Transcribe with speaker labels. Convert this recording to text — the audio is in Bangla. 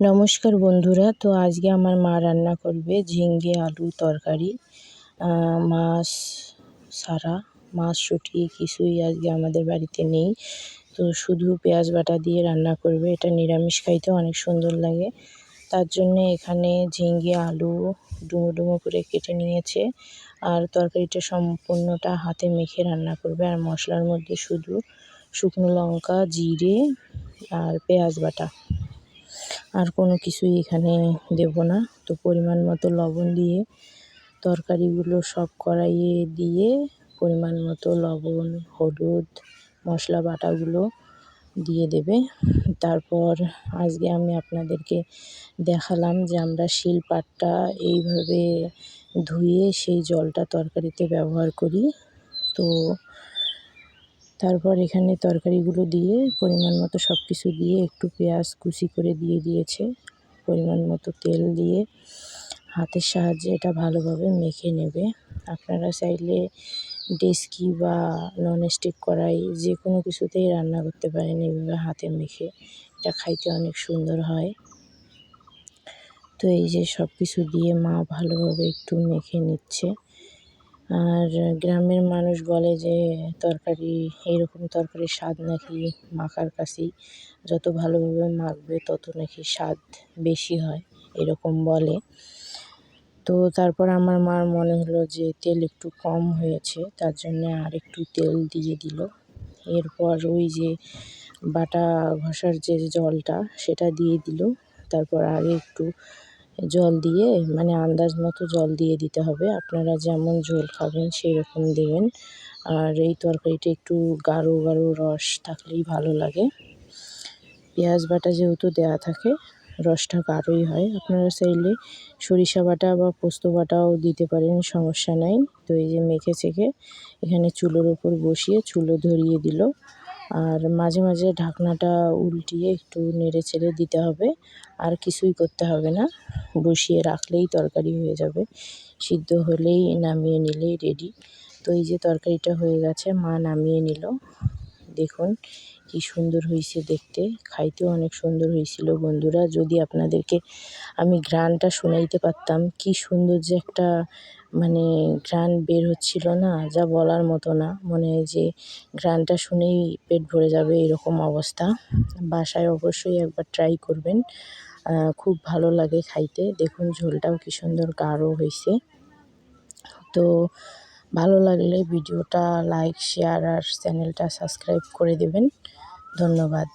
Speaker 1: নমস্কার বন্ধুরা, তো আজকে আমার মা রান্না করবে ঝিঙ্গে, আলু, তরকারি মাছ সারা মাছ শুটিয়ে কিছুই আজকে আমাদের বাড়িতে নেই। তো শুধু পেঁয়াজ বাটা দিয়ে রান্না করবে। এটা নিরামিষ খাইতে অনেক সুন্দর লাগে। তার জন্যে এখানে ঝিঙ্গে, আলু ডুমো ডুমো করে কেটে নিয়েছে। আর তরকারিটা সম্পূর্ণটা হাতে মেখে রান্না করবে। আর মশলার মধ্যে শুধু শুকনো লঙ্কা, জিরে আর পেঁয়াজ বাটা। আর কোনো কিছুই এখানে দেব না। তো পরিমাণ মতো লবণ দিয়ে তরকারিগুলো সব কড়াইয়ে দিয়ে পরিমাণ মতো লবণ, হলুদ, মশলা বাটাগুলো দিয়ে দেবে। তারপর আজকে আমি আপনাদেরকে দেখালাম যে আমরা শিল শিলপাটটা এইভাবে ধুয়ে সেই জলটা তরকারিতে ব্যবহার করি। তো তারপর এখানে তরকারিগুলো দিয়ে পরিমাণ মতো সব কিছু দিয়ে একটু পেঁয়াজ কুচি করে দিয়ে দিয়েছে। পরিমাণ মতো তেল দিয়ে হাতের সাহায্যে এটা ভালোভাবে মেখে নেবে। আপনারা চাইলে ডেস্কি বা ননস্টিক কড়াই যে কোনো কিছুতেই রান্না করতে পারেন এভাবে হাতে মেখে। এটা খাইতে অনেক সুন্দর হয়। তো এই যে সব কিছু দিয়ে মা ভালোভাবে একটু মেখে নিচ্ছে। আর গ্রামের মানুষ বলে যে, তরকারি এইরকম তরকারির স্বাদ নাকি মাখার কাছেই যত ভালোভাবে মাখবে, তত নাকি স্বাদ বেশি হয়, এরকম বলে। তো তারপর আমার মার মনে হলো যে, তেল একটু কম হয়েছে, তার জন্যে আর একটু তেল দিয়ে দিল। এরপর ওই যে বাটা ঘষার যে জলটা, সেটা দিয়ে দিল। তারপর আগে একটু জল দিয়ে মানে আন্দাজ মতো জল দিয়ে দিতে হবে। আপনারা যেমন ঝোল খাবেন সেই রকম দেবেন। আর এই তরকারিটা একটু গাঢ় গাঢ় রস থাকলেই ভালো লাগে। পেঁয়াজ বাটা যেহেতু দেওয়া থাকে, রসটা গাঢ়ই হয়। আপনারা চাইলে সরিষা বাটা বা পোস্ত বাটাও দিতে পারেন, সমস্যা নাই। তো এই যে মেখে চেখে এখানে চুলোর ওপর বসিয়ে চুলো ধরিয়ে দিল। আর মাঝে মাঝে ঢাকনাটা উল্টিয়ে একটু নেড়ে চেড়ে দিতে হবে। আর কিছুই করতে হবে না। বসিয়ে রাখলেই তরকারি হয়ে যাবে। সিদ্ধ হলেই নামিয়ে নিলেই রেডি তো এই যে তরকারিটা হয়ে গেছে, মা নামিয়ে নিল। দেখুন কি সুন্দর হয়েছে দেখতে। খাইতেও অনেক সুন্দর হয়েছিল বন্ধুরা। যদি আপনাদেরকে আমি ঘ্রাণটা শোনাইতে পারতাম, কি সুন্দর যে একটা মানে ঘ্রাণ বের হচ্ছিল না, যা বলার মতো না। মনে হয় যে ঘ্রাণটা শুনেই পেট ভরে যাবে এরকম অবস্থা। বাসায় অবশ্যই একবার ট্রাই করবেন। খুব ভালো লাগে খাইতে। দেখুন ঝোলটাও কি সুন্দর গাঢ় হয়েছে তো ভালো লাগলে ভিডিওটা লাইক শেয়ার আর চ্যানেলটা সাবস্ক্রাইব করে দেবেন। ধন্যবাদ।